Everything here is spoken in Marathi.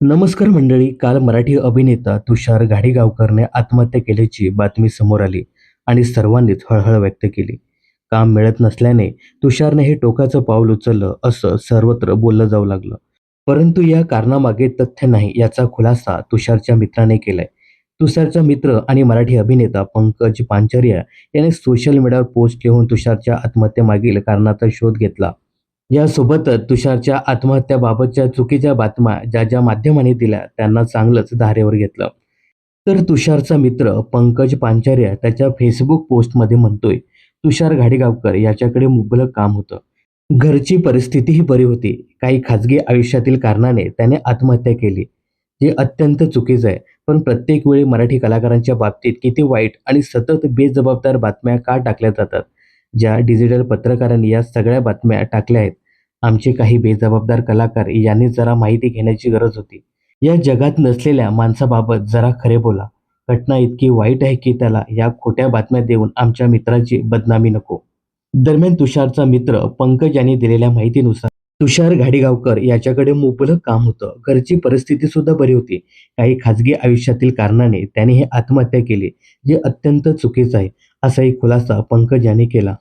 नमस्कार मंडळी काल मराठी अभिनेता तुषार घाडीगावकरने आत्महत्या केल्याची बातमी समोर आली आणि सर्वांनीच हळहळ व्यक्त केली. काम मिळत नसल्याने तुषारने हे टोकाचं पाऊल उचललं असं सर्वत्र बोललं जाऊ लागलं. परंतु या कारणामागे तथ्य नाही याचा खुलासा तुषारच्या मित्राने केलाय. तुषारचा मित्र आणि मराठी अभिनेता पंकज पांचार्या याने सोशल मीडियावर पोस्ट लिहून तुषारच्या आत्महत्येमागील कारणाचा शोध घेतला. यासोबतच तुषारच्या आत्महत्याबाबतच्या चुकीच्या बातम्या ज्या ज्या माध्यमांनी दिल्या त्यांना चांगलंच धारेवर घेतलं. तर तुषारचा मित्र पंकज पांचार्या त्याच्या फेसबुक पोस्टमध्ये म्हणतोय तुषार घाडीगावकर याच्याकडे मुबलक काम होतं. घरची परिस्थितीही बरी होती. काही खाजगी आयुष्यातील कारणाने त्याने आत्महत्या केली जे अत्यंत चुकीचं आहे. पण प्रत्येक वेळी मराठी कलाकारांच्या बाबतीत किती वाईट आणि सतत बेजबाबदार बातम्या का टाकल्या जातात? ज्या डिजिटल पत्रकारांनी या सगळ्या बातम्या टाकल्या आहेत. आमचे काही बेजबाबदार कलाकार यांनी जरा माहिती घेण्याची गरज होती. या जगात नसलेल्या माणसाबाबत जरा खरे बोला. घटना इतकी वाईट आहे की त्याला या खोट्या बातम्या देऊन आमच्या मित्राची बदनामी नको. दरम्यान तुषारचा मित्र पंकज यांनी दिलेल्या माहितीनुसार तुषार घाडीगावकर याच्याकडे मुबलक काम होतं. घरची परिस्थिती सुद्धा बरी होती. काही खाजगी आयुष्यातील कारणाने त्याने हे आत्महत्या केली जे अत्यंत चुकीचं आहे असाही खुलासा पंकज यांनी केला.